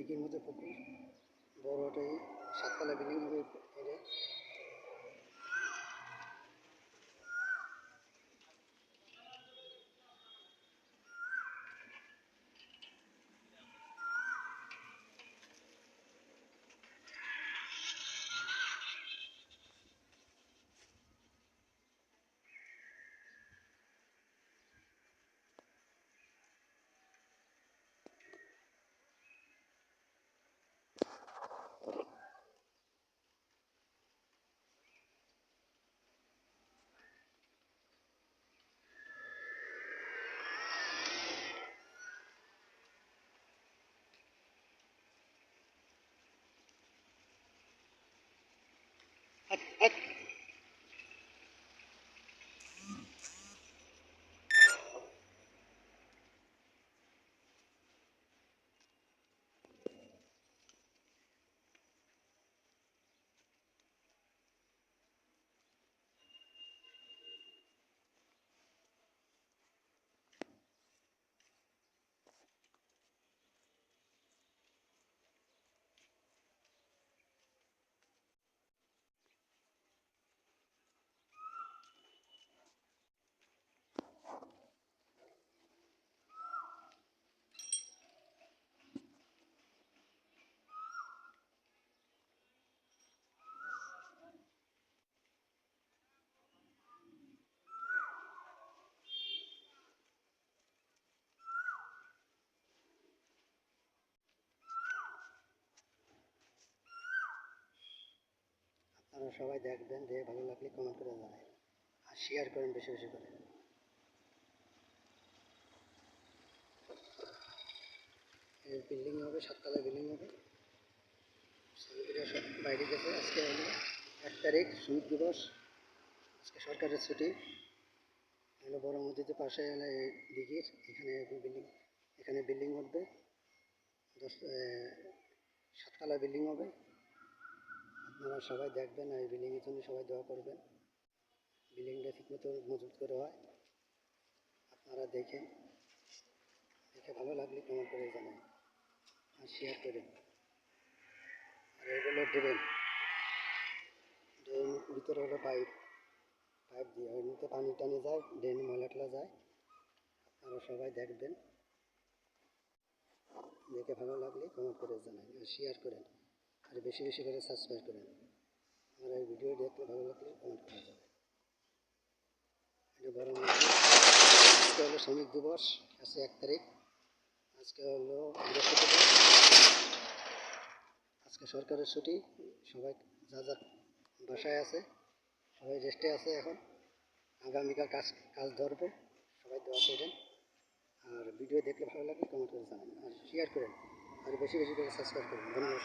দিঘির মধ্যে পুকুর বড়টাই সাততলা বিল্ডিং হবে এটা Ac, ac. আপনারা সবাই দেখবেন যে ভালো লাগলে কমেন্ট করে জানাবেন। আর শেয়ার করেন বেশি বেশি করে। বিল্ডিং হবে, সাততলা বিল্ডিং হবে। সব বাইরে গেছে, আজকে হলো এক তারিখ, শ্রমিক দিবস। আজকে সরকারের ছুটি। হলো বড় মসজিদের পাশে হলো দিঘির এখানে বিল্ডিং এখানে বিল্ডিং উঠবে। দশ সাততলা বিল্ডিং হবে। আপনারা সবাই দেখবেন আর বিল্ডিংয়ের জন্য সবাই দোয়া করবেন। বিল্ডিংটা ঠিকমতো মজবুত করে হয়। আপনারা দেখেন দেখে ভালো লাগলে কমেন্ট করে জানান আর শেয়ার করেন। আর এগুলো ড্রেন ড্রেন ভিতরে হলো পাইপ পাইপ দিয়ে এমনিতে পানি টানি যায় ড্রেন ময়লা টলা যায়। আপনারা সবাই দেখবেন। দেখে ভালো লাগলে কমেন্ট করে জানান আর শেয়ার করেন। আর বেশি বেশি করে সাবস্ক্রাইব করেন আমার এই ভিডিও দেখলে ভালো লাগলে কমেন্ট করা যাবে এটা বড় আজকে হলো শ্রমিক দিবস আছে এক তারিখ। আজকে হলো আজকে সরকারের ছুটি। সবাই যা যা বাসায় আছে, সবাই রেস্টে আছে এখন। আগামীকাল কাজ কাজ ধরবে। সবাই দোয়া করবেন। আর ভিডিও দেখলে ভালো লাগলে কমেন্ট করে জানাবেন। আর শেয়ার করেন। আর বেশি বেশি করে সাবস্ক্রাইব করুন ধন্যবাদ